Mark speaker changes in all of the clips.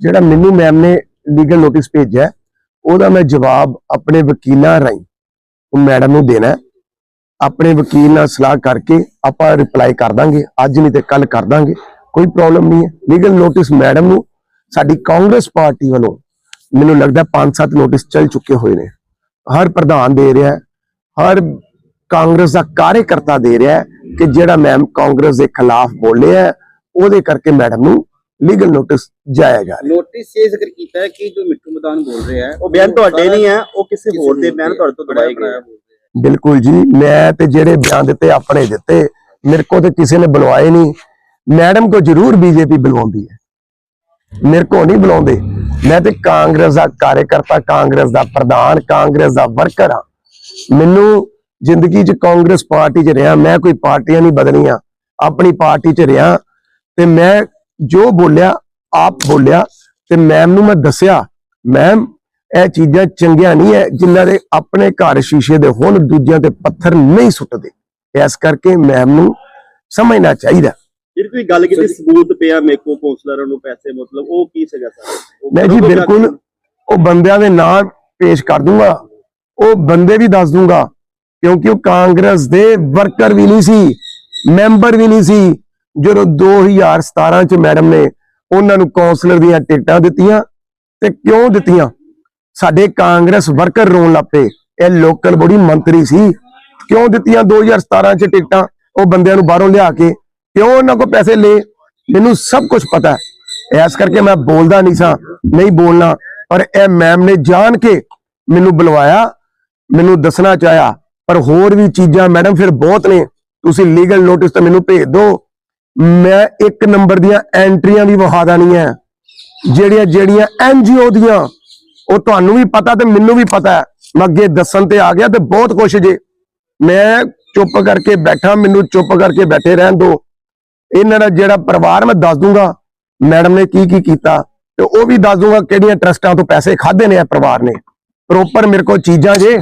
Speaker 1: ਜਿਹੜਾ ਮੈਨੂੰ ਮੈਮ ਨੇ ਲੀਗਲ ਨੋਟਿਸ ਭੇਜਿਆ ਉਹਦਾ ਮੈਂ ਜਵਾਬ ਆਪਣੇ ਵਕੀਲਾਂ ਰਾਹੀਂ ਉਹ ਮੈਡਮ ਨੂੰ ਦੇਣਾ ਆਪਣੇ ਵਕੀਲ ਨਾਲ ਸਲਾਹ ਕਰਕੇ ਆਪਾਂ ਰਿਪਲਾਈ ਕਰ ਦਾਂਗੇ ਅੱਜ ਨਹੀਂ ਤੇ ਕੱਲ ਕਰ ਦਾਂਗੇ ਕੋਈ ਪ੍ਰੋਬਲਮ ਨਹੀਂ ਹੈ। ਲੀਗਲ ਨੋਟਿਸ ਮੈਡਮ ਨੂੰ ਸਾਡੀ ਕਾਂਗਰਸ ਪਾਰਟੀ ਵੱਲੋਂ ਮੈਨੂੰ ਲੱਗਦਾ 5-7 ਨੋਟਿਸ ਚੱਲ ਚੁੱਕੇ ਹੋਏ ਨੇ। ਹਰ ਪ੍ਰਧਾਨ ਦੇ ਰਿਹਾ ਹਰ ਕਾਂਗਰਸ ਦਾ ਕਾਰਜਕਰਤਾ ਦੇ ਰਿਹਾ ਕਿ ਜਿਹੜਾ ਮੈਮ ਕਾਂਗਰਸ ਦੇ ਖਿਲਾਫ ਬੋਲਿਆ ਹੈ, ਉਹਦੇ ਕਰਕੇ ਮੈਡਮ ਨੂੰ ਲੀਗਲ ਨੋਟਿਸ ਜਾਇਆ ਜਾ ਰਿਹਾ।
Speaker 2: ਨੋਟਿਸ ਇਹ ਜ਼ਿਕਰ ਕੀਤਾ ਹੈ ਕਿ ਜੋ ਮਿੱਠੂ ਮਦਾਨ ਬੋਲ ਰਿਹਾ ਹੈ
Speaker 3: ਉਹ ਬਿਆਨ ਤੁਹਾਡੇ ਨਹੀਂ ਹੈ ਉਹ ਕਿਸੇ ਹੋਰ ਦੇ ਬਿਆਨ ਤੁਹਾਡੇ ਤੋਂ ਦਵਾਏ ਗਏ ਆ।
Speaker 1: ਬਿਲਕੁਲ ਜੀ ਮੈਂ ਤੇ ਜਿਹੜੇ ਬਿਆਨ ਦਿੱਤੇ ਆਪਣੇ ਦਿੱਤੇ ਮੇਰੇ ਕੋ ਤੇ ਕਿਸੇ ਨੇ ਬੁਲਵਾਏ ਨਹੀਂ। ਮੈਡਮ ਕੋ ਜ਼ਰੂਰ ਬੀਜੇਪੀ ਬੁਲਵਾਉਂਦੀ ਹੈ। ਮੇਰੇ ਕੋ ਨਹੀਂ ਬੁਲਾਉਂਦੇ। ਮੈਂ ਤੇ ਕਾਂਗਰਸ ਦਾ ਕਾਰਜਕਰਤਾ ਕਾਂਗਰਸ ਦਾ ਪ੍ਰਧਾਨ ਕਾਂਗਰਸ ਦਾ ਵਰਕਰ ਹਾਂ। ਮੈਨੂੰ ਜ਼ਿੰਦਗੀ 'ਚ ਕਾਂਗਰਸ ਪਾਰਟੀ 'ਚ ਰਿਹਾ ਮੈਂ ਕੋਈ ਪਾਰਟੀਆਂ ਨਹੀਂ ਬਦਲੀਆਂ। ਆਪਣੀ ਪਾਰਟੀ 'ਚ ਰਿਹਾ ਤੇ ਮੈਂ ਜੋ ਬੋਲਿਆ ਆਪ ਬੋਲਿਆ ਤੇ ਮੈਮ ਨੂੰ ਮੈਂ ਦੱਸਿਆ ਮੈਮ ਇਹ ਚੀਜ਼ਾਂ ਚੰਗੀਆਂ ਨਹੀਂ ਹੈ ਜਿਨ੍ਹਾਂ ਦੇ ਆਪਣੇ ਘਰ ਸ਼ੀਸ਼ੇ ਦੇ ਹੋਣ ਦੂਜਿਆਂ ਤੇ ਪੱਥਰ ਨਹੀਂ ਸੁੱਟਦੇ। ਇਸ ਕਰਕੇ ਮੈਮ ਨੂੰ ਸਮਝਣਾ ਚਾਹੀਦਾ।
Speaker 3: ਜਿਹੜੀ ਤੁਸੀਂ ਗੱਲ ਕੀਤੀ ਸਬੂਤ ਪਿਆ ਮੇਕੋ ਕੌਂਸਲਰਾਂ ਨੂੰ ਪੈਸੇ ਮਤਲਬ ਉਹ ਕੀ ਸੀਗਾ ਸਰ? ਉਹ
Speaker 1: ਮੈਂ ਜੀ ਬਿਲਕੁਲ ਉਹ ਬੰਦਿਆਂ ਦੇ ਨਾਂ ਪੇਸ਼ ਕਰ ਦੂੰਗਾ। ਉਹ ਬੰਦੇ ਵੀ ਦੱਸ ਦੂੰਗਾ ਕਿਉਂਕਿ ਉਹ ਕਾਂਗਰਸ ਦੇ ਵਰਕਰ ਵੀ ਨਹੀਂ ਸੀ ਮੈਂਬਰ ਵੀ ਨਹੀਂ ਸੀ। ਜਦੋਂ 2017 ਚ ਮੈਡਮ ਨੇ ਉਹਨਾਂ ਨੂੰ ਕਾਉਂਸਲਰ ਦੀਆਂ ਟਿਕਟਾਂ ਦਿੱਤੀਆਂ ਤੇ ਕਿਉਂ ਦਿੱਤੀਆਂ? ਸਾਡੇ ਕਾਂਗਰਸ ਵਰਕਰ ਰੋਣ ਲੱਪੇ ਇਹ ਲੋਕਲ ਬੋਡੀ ਮੰਤਰੀ ਸੀ। ਕਿਉਂ ਦਿੱਤੀਆਂ 2017 ਚ ਟਿਕਟਾਂ? ਉਹ ਬੰਦਿਆਂ ਨੂੰ ਬਾਹਰੋਂ ਲਿਆ ਕੇ ਕਿਉਂ ਉਹਨਾਂ ਕੋ ਪੈਸੇ ਲਏ? ਮੈਨੂੰ ਸਭ ਕੁਝ ਪਤਾ ਹੈ। ਇਸ ਕਰਕੇ ਮੈਂ ਬੋਲਦਾ ਨਹੀਂ ਸਾਂ, ਨਹੀਂ ਬੋਲਣਾ। ਪਰ ਇਹ ਮੈਮ ਨੇ ਜਾਣ ਕੇ ਮੈਨੂੰ ਬੁਲਵਾਇਆ, ਮੈਨੂੰ ਦੱਸਣਾ ਚਾਹਿਆ। ਪਰ ਹੋਰ ਵੀ ਚੀਜ਼ਾਂ ਮੈਡਮ ਫਿਰ ਬਹੁਤ ਨੇ। ਤੁਸੀਂ ਲੀਗਲ ਨੋਟਿਸ ਤਾਂ ਮੈਨੂੰ ਭੇਜ ਦਿਓ। ਮੈਂ ਇੱਕ ਨੰਬਰ ਦੀਆਂ ਐਂਟਰੀਆਂ ਵੀ ਵਹਾ ਦੇਣੀਆਂ ਜਿਹੜੀਆਂ ਜਿਹੜੀਆਂ ਐਨਜੀਓ ਦੀਆਂ, ਉਹ ਤੁਹਾਨੂੰ ਵੀ ਪਤਾ ਤੇ ਮੈਨੂੰ ਵੀ ਪਤਾ ਹੈ। ਮੈਂ ਅੱਗੇ ਦੱਸਣ ਤੇ ਆ ਗਿਆ ਤੇ ਬਹੁਤ ਕੁਛ ਜੇ। ਮੈਂ ਚੁੱਪ ਕਰਕੇ ਬੈਠਾ, ਮੈਨੂੰ ਚੁੱਪ ਕਰਕੇ ਬੈਠੇ ਰਹਿਣ ਦੋ। ਇਹਨਾਂ ਦਾ ਜਿਹੜਾ ਪਰਿਵਾਰ ਮੈਂ ਦੱਸ ਦੂੰਗਾ, ਮੈਡਮ ਨੇ ਕੀ ਕੀ ਕੀਤਾ ਤੇ ਉਹ ਵੀ ਦੱਸ ਦੂੰਗਾ ਕਿਹੜੀਆਂ ਟਰਸਟਾਂ ਤੋਂ ਪੈਸੇ ਖਾਦੇ ਨੇ ਇਹ ਪਰਿਵਾਰ ਨੇ। ਪ੍ਰੋਪਰ ਮੇਰੇ ਕੋਲ ਚੀਜ਼ਾਂ ਜੇ,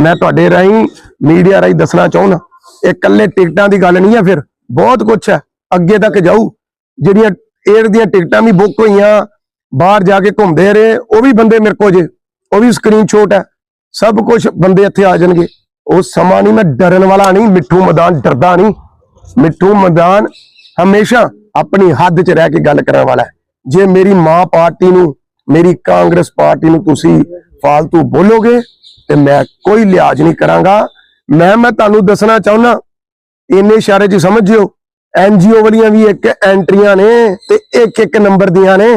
Speaker 1: ਮੈਂ ਤੁਹਾਡੇ ਰਾਹੀਂ ਮੀਡੀਆ ਰਾਹੀਂ ਦੱਸਣਾ ਚਾਹੁੰਦਾ। ਇਹ ਇਕੱਲੇ ਟਿਕਟਾਂ ਦੀ ਗੱਲ ਨਹੀਂ ਹੈ ਫਿਰ। ਬਹੁਤ ਕੁਝ ਹੈ। ਅੱਗੇ ਤੱਕ ਜਾਊ। ਜਿਹੜੀਆਂ ਏਅਰ ਦੀਆਂ ਟਿਕਟਾਂ ਵੀ ਬੁੱਕ ਹੋਈਆਂ, ਬਾਹਰ ਜਾ ਕੇ ਘੁੰਮਦੇ ਰਹੇ, ਉਹ ਵੀ ਬੰਦੇ ਮੇਰੇ ਕੋਲ ਜੇ, ਉਹ ਵੀ ਸਕਰੀਨਸ਼ਾਟ ਹੈ। ਸਭ ਕੁਝ ਬੰਦੇ ਇੱਥੇ ਆ ਜਾਣਗੇ। ਉਹ ਸਮਾਂ ਨਹੀਂ, ਮੈਂ ਡਰਨ ਵਾਲਾ ਨਹੀਂ, ਮਿੱਠੂ ਮੈਦਾਨ ਡਰਦਾ ਨਹੀਂ। ਮਿੱਠੂ ਮੈਦਾਨ ਹਮੇਸ਼ਾ ਆਪਣੀ ਹੱਦ 'ਚ ਰਹਿ ਕੇ ਗੱਲ ਕਰਨ ਵਾਲਾ ਜੇ ਮੇਰੀ ਮਾਂ ਪਾਰਟੀ ਨੂੰ, ਮੇਰੀ ਕਾਂਗਰਸ ਪਾਰਟੀ ਨੂੰ ਤੁਸੀਂ ਫਾਲਤੂ ਬੋਲੋਗੇ, ਤੇ ਮੈਂ ਕੋਈ ਲਿਹਾਜ਼ ਨਹੀਂ ਕਰਾਂਗਾ। ਮੈਂ ਮੈਂ ਤੁਹਾਨੂੰ ਦੱਸਣਾ ਚਾਹੁੰਦਾ ਇੰਨੇ ਇਸ਼ਾਰੇ 'ਚ ਸਮਝਿਓ ਐਨਜੀਓ ਵਾਲੀਆਂ ਵੀ ਇੱਕ ਐਂਟਰੀਆਂ ਨੇ ਤੇ ਇੱਕ ਇੱਕ ਨੰਬਰ ਦੀਆਂ ਨੇ।